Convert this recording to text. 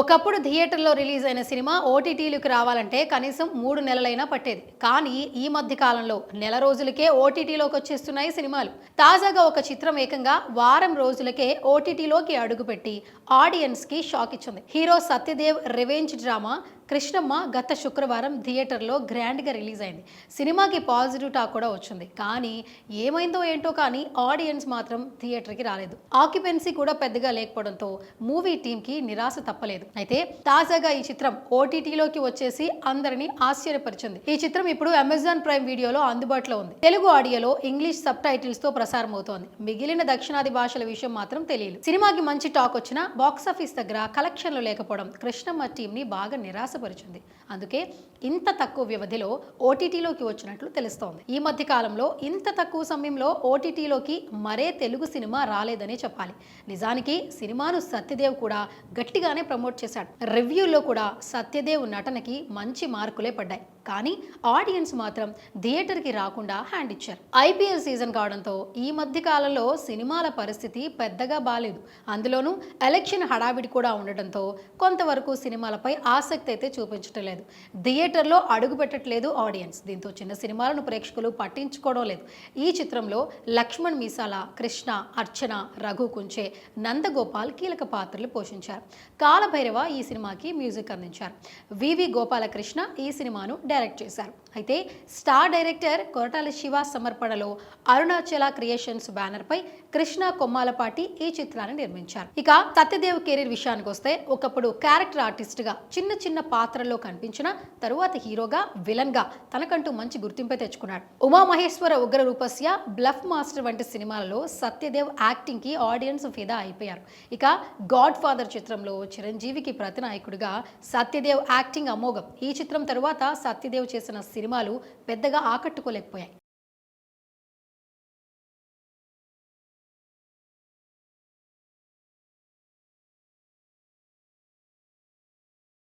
ఒకప్పుడు థియేటర్లో రిలీజ్ అయిన సినిమా ఓటీటీలకు రావాలంటే కనీసం మూడు నెలలైనా పట్టేది. కానీ ఈ మధ్య కాలంలో నెల రోజులకే ఓటీటీలోకి వచ్చేస్తున్నాయి సినిమాలు. తాజాగా ఒక చిత్రం ఏకంగా వారం రోజులకే ఓటీటీలోకి అడుగుపెట్టి ఆడియన్స్కి షాక్ ఇచ్చింది. Hero Satyadev revenge drama Krishnamma గత శుక్రవారం థియేటర్లో గ్రాండ్గా రిలీజ్ అయింది. సినిమాకి పాజిటివ్ టాక్ కూడా వచ్చింది. కానీ ఏమైందో ఏంటో కానీ ఆడియన్స్ మాత్రం థియేటర్కి రాలేదు. ఆక్యుపెన్సీ కూడా పెద్దగా లేకపోవడంతో మూవీ టీంకి నిరాశ తప్పలేదు. అయితే తాజాగా ఈ చిత్రం ఓటీటీలోకి వచ్చేసి అందరినీ ఆశ్చర్యపరిచింది. ఈ చిత్రం ఇప్పుడు అమెజాన్ ప్రైమ్ వీడియోలో అందుబాటులో ఉంది. తెలుగు ఆడియోలో ఇంగ్లీష్ సబ్ టైటిల్స్తో ప్రసారం అవుతోంది మిగిలిన దక్షిణాది భాషల విషయం మాత్రం తెలియదు. సినిమాకి మంచి టాక్ వచ్చినా బాక్సాఫీస్ దగ్గర కలెక్షన్లు లేకపోవడం కృష్ణమ్మ టీం ని బాగా నిరాశపరిచింది. అందుకే ఇంత తక్కువ వ్యవధిలో ఓటీటీలోకి వచ్చినట్లు తెలుస్తోంది. ఈ మధ్య కాలంలో ఇంత తక్కువ సమయంలో ఓటీటీలోకి మరే తెలుగు సినిమా రాలేదనే చెప్పాలి. నిజానికి సినిమాను సత్యదేవ్ కూడా గట్టిగానే ప్రమోట్ చేశాడు. రివ్యూలో కూడా సత్యదేవ్ నటనకి మంచి మార్కులే పడ్డాయి. కానీ ఆడియన్స్ మాత్రం థియేటర్కి రాకుండా హ్యాండ్ ఇచ్చారు. ఐపీఎల్ సీజన్ కావడంతో ఈ మధ్య కాలంలో సినిమాల పరిస్థితి పెద్దగా బాలేదు. అందులోనూ ఎలక్షన్ హడావిడి కూడా ఉండటంతో కొంతవరకు సినిమాలపై ఆసక్తి అయితే చూపించటం లేదు. థియేటర్లో అడుగు పెట్టట్లేదు ఆడియన్స్. దీంతో చిన్న సినిమాలను ప్రేక్షకులు పట్టించుకోవడం లేదు. ఈ చిత్రంలో లక్ష్మణ్ మీసాల కృష్ణ అర్చన రఘు కుంచే నందగోపాల్ కీలక పాత్రలు పోషించారు. కాలభైరవ ఈ సినిమాకి మ్యూజిక్ అందించారు. వివి గోపాలకృష్ణ ఈ సినిమాను డైరెక్ట్ చేశారు. అయితే స్టార్ డైరెక్టర్ కొరటాల శివ సమర్పణలో అరుణాచల క్రియేషన్స్ బ్యానర్ పై కృష్ణ కొమ్మాలపాటి ఈ చిత్రాన్ని నిర్మించారు. ఇక సత్యదేవ్ కెరీర్ విషయానికి వస్తే ఒకప్పుడు క్యారెక్టర్ ఆర్టిస్ట్గా చిన్న చిన్న పాత్రల్లో కనిపించిన తరువాత హీరోగా విలన్గా తనకంటూ మంచి గుర్తింపే తెచ్చుకున్నాడు. ఉమామహేశ్వర ఉగ్ర రూపస్య బ్లఫ్ మాస్టర్ వంటి సినిమాలలో సత్యదేవ్ యాక్టింగ్కి ఆడియన్స్ ఫిదా అయిపోయారు. ఇక గాడ్ ఫాదర్ చిత్రంలో చిరంజీవికి ప్రతినాయకుడిగా సత్యదేవ్ యాక్టింగ్ అమోఘం. ఈ చిత్రం తరువాత సత్యదేవ్ చేసిన సినిమాలు పెద్దగా ఆకట్టుకోలేకపోయాయి.